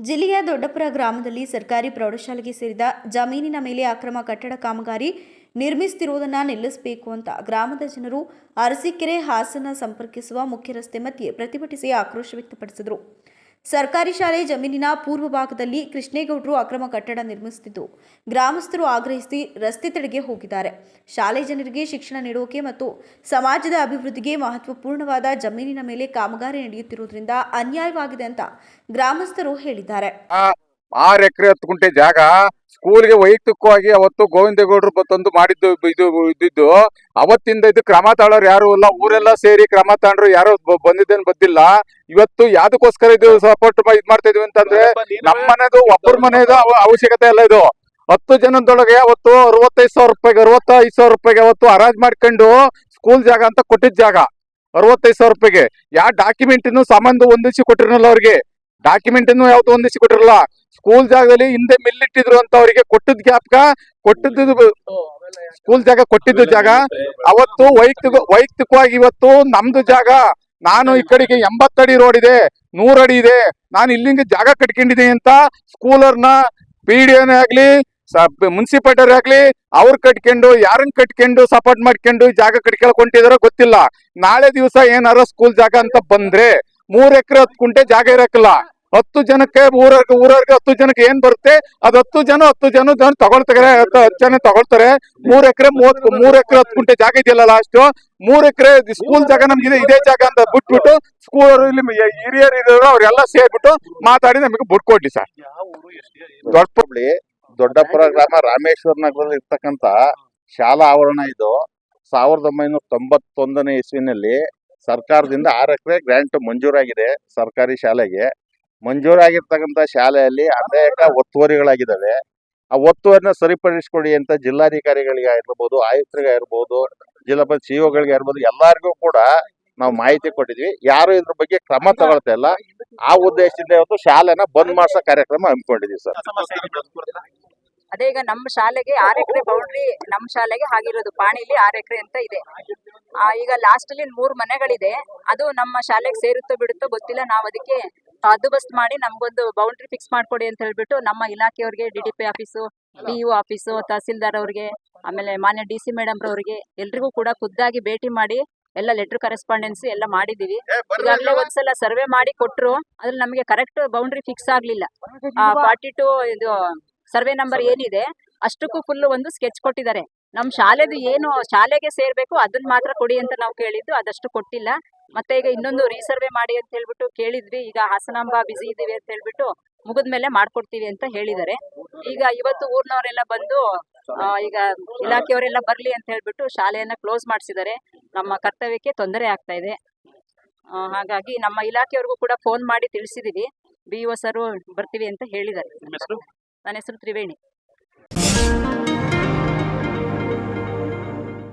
ಜಿಲ್ಲೆಯ ದೊಡ್ಡಪುರ ಗ್ರಾಮದಲ್ಲಿ ಸರ್ಕಾರಿ ಪ್ರೌಢಶಾಲೆಗೆ ಸೇರಿದ ಜಮೀನಿನ ಮೇಲೆ ಅಕ್ರಮ ಕಟ್ಟಡ ಕಾಮಗಾರಿ ನಿರ್ಮಿಸುತ್ತಿರುವುದನ್ನು ನಿಲ್ಲಿಸಬೇಕು ಅಂತ ಗ್ರಾಮದ ಜನರು ಅರಸೀಕೆರೆ ಹಾಸನ ಸಂಪರ್ಕಿಸುವ ಮುಖ್ಯ ರಸ್ತೆ ಮಧ್ಯೆ ಪ್ರತಿಭಟಿಸಿ ಆಕ್ರೋಶ ವ್ಯಕ್ತಪಡಿಸಿದರು. ಸರ್ಕಾರಿ ಶಾಲೆ ಜಮೀನಿನ ಪೂರ್ವ ಭಾಗದಲ್ಲಿ ಕೃಷ್ಣೇಗೌಡರು ಅಕ್ರಮ ಕಟ್ಟಡ ನಿರ್ಮಿಸುತ್ತಿದ್ದು, ಗ್ರಾಮಸ್ಥರು ಆಗ್ರಹಿಸಿ ರಸ್ತೆ ತಡೆಗೆ ಹೋಗಿದ್ದಾರೆ. ಶಾಲೆ ಜನರಿಗೆ ಶಿಕ್ಷಣ ನೀಡೋಕೆ ಮತ್ತು ಸಮಾಜದ ಅಭಿವೃದ್ಧಿಗೆ ಮಹತ್ವಪೂರ್ಣವಾದ ಜಮೀನಿನ ಮೇಲೆ ಕಾಮಗಾರಿ ನಡೆಯುತ್ತಿರುವುದರಿಂದ ಅನ್ಯಾಯವಾಗಿದೆ ಅಂತ ಗ್ರಾಮಸ್ಥರು ಹೇಳಿದ್ದಾರೆ. ಆರ್ ಎಕರೆ ಹತ್ತು ಗುಂಟೆ ಜಾಗ. ಸ್ಕೂಲ್ಗೆ ವೈಯಕ್ತಿಕವಾಗಿ ಅವತ್ತು ಗೋವಿಂದೇಗೌಡರು ತಂದು ಮಾಡಿದ್ದು ಇದು ಇದ್ದಿದ್ದು. ಅವತ್ತಿಂದ ಇದು ಕ್ರಮ ತಾಳೋರು ಯಾರು ಇಲ್ಲ. ಊರೆಲ್ಲ ಸೇರಿ ಕ್ರಮ ತಾಂಡ್ರು ಯಾರು ಬಂದಿದ್ದೇನು ಬಂದಿಲ್ಲ. ಇವತ್ತು ಯಾವ್ದಕ್ಕೋಸ್ಕರ ಇದು ಸಪೋರ್ಟ್ ಇದ್ ಮಾಡ್ತಾ ಇದೀವಿ ಅಂತಂದ್ರೆ ನಮ್ಮ ಮನೆದು ಒಬ್ಬರ ಮನೆದು ಅವಶ್ಯಕತೆ ಇಲ್ಲ ಇದು. ಹತ್ತು ಜನದೊಳಗೆ ಅವತ್ತು ಅರವತ್ತೈದು ಸಾವಿರ ರೂಪಾಯಿಗೆ ಅರವತ್ತೈದು ಸಾವಿರ ರೂಪಾಯಿಗೆ ಅವತ್ತು ಅರಾಜ್ ಮಾಡ್ಕೊಂಡು ಸ್ಕೂಲ್ ಜಾಗ ಅಂತ ಕೊಟ್ಟಿದ್ ಜಾಗ. ಅರವತ್ತೈದು ಸಾವಿರ ರೂಪಾಯಿಗೆ. ಯಾವ ಡಾಕ್ಯುಮೆಂಟ್ ಸಂಬಂಧ ಹೊಂದಿಸಿ ಕೊಟ್ಟಿರಲ್ಲ ಅವ್ರಿಗೆ. ಡಾಕ್ಯುಮೆಂಟ್ ಯಾವ್ದು ಹೊಂದಿಸಿ ಕೊಟ್ಟಿರಲ್ಲ. ಸ್ಕೂಲ್ ಜಾಗದಲ್ಲಿ ಹಿಂದೆ ಮಿಲ್ಲಿಟ್ಟಿದ್ರು ಅಂತ ಅವರಿಗೆ ಕೊಟ್ಟಿದ್ ಗ್ಯಾಪ್ಗ ಕೊಟ್ಟಿದ್ದು ಸ್ಕೂಲ್ ಜಾಗ ಕೊಟ್ಟಿದ್ದು ಜಾಗ? ಅವತ್ತು ವೈಯಕ್ತಿಕ ವೈಯಕ್ತಿಕವಾಗಿ ಇವತ್ತು ನಮ್ದು ಜಾಗ. ನಾನು ಈ ಕಡೆಗೆ ಎಂಬತ್ತಡಿ ರೋಡ್ ಇದೆ ನೂರಡಿ ಇದೆ. ನಾನು ಇಲ್ಲಿಂದ ಜಾಗ ಕಟ್ಕೊಂಡಿದ್ದೀನಿ ಅಂತ ಸ್ಕೂಲರ್ನ ಪಿ ಡಿ ಆಗ್ಲಿ ಮುನ್ಸಿಪಾಲ್ಟಿ ಆಗ್ಲಿ ಅವ್ರ ಕಟ್ಕೊಂಡು ಯಾರನ್ನ ಕಟ್ಕೊಂಡು ಸಪೋರ್ಟ್ ಮಾಡ್ಕೊಂಡು ಜಾಗ ಕಟ್ಕೊಳಕ್ ಹೊಂಟಿದಾರೋ ಗೊತ್ತಿಲ್ಲ. ನಾಳೆ ದಿವಸ ಏನಾರ ಸ್ಕೂಲ್ ಜಾಗ ಅಂತ ಬಂದ್ರೆ ಮೂರ್ ಎಕರೆ ಹತ್ತು ಕುಂಟೆ ಜಾಗ ಇರಕ್ಕಿಲ್ಲ ಹತ್ತು ಜನಕ್ಕೆ ಊರವ್ರಿಗೆ ಊರವ್ರಿಗೆ ಹತ್ತು ಜನಕ್ಕೆ ಏನ್ ಬರುತ್ತೆ? ಅದ್ ಹತ್ತು ಜನ ಹತ್ತು ಜನ ಜನ ತಗೊಳ್ತಾರೆ, ಹತ್ತು ಜನ ತಗೊಳ್ತಾರೆ. ಮೂರ್ ಎಕರೆ ಮೂವತ್ ಮೂರ್ ಎಕರೆ ಹತ್ತು ಗುಂಟೆ ಜಾಗ ಇದೆಯಲ್ಲ ಲಾಸ್ಟ್ ಮೂರ್ ಎಕರೆ ಸ್ಕೂಲ್ ಜಾಗ ನಮ್ಗೆ ಇದೇ ಜಾಗ ಅಂತ ಬಿಟ್ಬಿಟ್ಟು ಸ್ಕೂಲ್ ಹಿರಿಯರು ಇರೋರು ಅವ್ರೆಲ್ಲ ಸೇರ್ಬಿಟ್ಟು ಮಾತಾಡಿ ನಮಗೆ ಬಿಟ್ಕೊಡ್ಲಿ ಸರ್ ದೊಡ್ಡ ಹೋಬಳಿ ದೊಡ್ಡಪುರ ಗ್ರಾಮ ರಾಮೇಶ್ವರ ನಗರದಲ್ಲಿ ಇರ್ತಕ್ಕಂತ ಶಾಲಾ ಆವರಣ ಇದು. ಸಾವಿರದ ಒಂಬೈನೂರ ತೊಂಬತ್ತೊಂದನೇ ಇಸ್ವಿನಲ್ಲಿ ಸರ್ಕಾರದಿಂದ ಆರು ಎಕರೆ ಗ್ರಾಂಟ್ ಮಂಜೂರಾಗಿದೆ ಸರ್ಕಾರಿ ಶಾಲೆಗೆ. ಮಂಜೂರಾಗಿರ್ತಕ್ಕಂಥ ಶಾಲೆಯಲ್ಲಿ ಅನೇಕ ಒತ್ತುವರಿಗಳಾಗಿದ್ದಾವೆ. ಆ ಒತ್ತುವರಿನ ಸರಿಪಡಿಸಿಕೊಡಿ ಅಂತ ಜಿಲ್ಲಾಧಿಕಾರಿಗಳಿಗೆ ಇರ್ಬೋದು ಆಯುಕ್ತರಿಗೆ ಇರ್ಬೋದು ಜಿಲ್ಲಾ ಪಂಚಾಯತ್ ಸಿಒಗಳಿಗೆ ಇರ್ಬೋದು ಎಲ್ಲರಿಗೂ ಕೂಡ ನಾವು ಮಾಹಿತಿ ಕೊಟ್ಟಿದ್ವಿ. ಯಾರು ಇದ್ರ ಬಗ್ಗೆ ಕ್ರಮ ತಗೊಳ್ತಾ ಇಲ್ಲ. ಆ ಉದ್ದೇಶದಿಂದ ಇವತ್ತು ಶಾಲೆನ ಬಂದ್ ಮಾಡಿಸೋ ಕಾರ್ಯಕ್ರಮ ಹಮ್ಮಿಕೊಂಡಿದ್ವಿ ಸರ್. ಅದೇ ಈಗ ನಮ್ಮ ಶಾಲೆಗೆ ಆರ್ ಎಕರೆ ಬೌಂಡ್ರಿ ನಮ್ಮ ಶಾಲೆಗೆ ಆಗಿರೋದು ಪಾಣಿಲಿ ಆರ್ ಎಕರೆ ಅಂತ ಇದೆ. ಈಗ ಲಾಸ್ಟ್ ಅಲ್ಲಿ ಮೂರು ಮನೆಗಳಿದೆ. ಅದು ನಮ್ಮ ಶಾಲೆಗೆ ಸೇರುತ್ತೋ ಬಿಡುತ್ತೋ ಗೊತ್ತಿಲ್ಲ. ನಾವು ಅದಕ್ಕೆ ಹದ್ದುಬಸ್ತ್ ಮಾಡಿ ನಮ್ಗೊಂದು ಬೌಂಡ್ರಿ ಫಿಕ್ಸ್ ಮಾಡ್ಕೊಡಿ ಅಂತ ಹೇಳ್ಬಿಟ್ಟು ನಮ್ಮ ಇಲಾಖೆಯವ್ರಿಗೆ D D P office D U office tahsildar ಅವ್ರಿಗೆ ಆಮೇಲೆ ಮಾನ್ಯ ಡಿ ಸಿ ಮೇಡಮ್ ರವ್ರಿಗೆ ಎಲ್ರಿಗೂ ಕೂಡ ಖುದ್ದಾಗಿ ಭೇಟಿ ಮಾಡಿ ಎಲ್ಲ ಲೆಟರ್ ಕರೆಸ್ಪಾಂಡೆನ್ಸ್ ಎಲ್ಲ ಮಾಡಿದೀವಿ ಈಗಾಗಲೇ ಒಂದ್ಸಲ ಸರ್ವೆ ಮಾಡಿ ಕೊಟ್ರು ಅದ್ರಲ್ಲಿ ನಮಗೆ ಕರೆಕ್ಟ್ ಬೌಂಡ್ರಿ ಫಿಕ್ಸ್ ಆಗ್ಲಿಲ್ಲ. ಫಾರ್ಟಿ ಟು ಇದು ಸರ್ವೆ ನಂಬರ್ ಏನಿದೆ ಅಷ್ಟಕ್ಕೂ ಫುಲ್ ಒಂದು ಸ್ಕೆಚ್ ಕೊಟ್ಟಿದ್ದಾರೆ. ನಮ್ ಶಾಲೆದು ಏನು ಶಾಲೆಗೆ ಸೇರ್ಬೇಕು ಅದನ್ನ ಮಾತ್ರ ಕೊಡಿ ಅಂತ ನಾವು ಕೇಳಿದ್ದು ಅದಷ್ಟು ಕೊಟ್ಟಿಲ್ಲ. ಮತ್ತೆ ಈಗ ಇನ್ನೊಂದು ರೀಸರ್ವೆ ಮಾಡಿ ಅಂತ ಹೇಳ್ಬಿಟ್ಟು ಕೇಳಿದ್ವಿ. ಈಗ ಹಾಸನಾಂಬ ಬಿಸಿ ಇದೀವಿ ಅಂತ ಹೇಳ್ಬಿಟ್ಟು ಮುಗಿದ್ಮೇಲೆ ಮಾಡ್ಕೊಡ್ತೀವಿ ಅಂತ ಹೇಳಿದ್ದಾರೆ. ಈಗ ಇವತ್ತು ಊರ್ನವರೆಲ್ಲ ಬಂದು ಈಗ ಇಲಾಖೆಯವರೆಲ್ಲ ಬರ್ಲಿ ಅಂತ ಹೇಳ್ಬಿಟ್ಟು ಶಾಲೆಯನ್ನ ಕ್ಲೋಸ್ ಮಾಡಿಸಿದ್ದಾರೆ. ನಮ್ಮ ಕರ್ತವ್ಯಕ್ಕೆ ತೊಂದರೆ ಆಗ್ತಾ ಇದೆ. ಹಾಗಾಗಿ ನಮ್ಮ ಇಲಾಖೆಯವ್ರಿಗೂ ಕೂಡ ಫೋನ್ ಮಾಡಿ ತಿಳಿಸಿದೀವಿ. ಬಿ ಒ ಸರ್ ಬರ್ತೀವಿ ಅಂತ ಹೇಳಿದ್ದಾರೆ. ನನ್ನ ಹೆಸರು ತ್ರಿವೇಣಿ.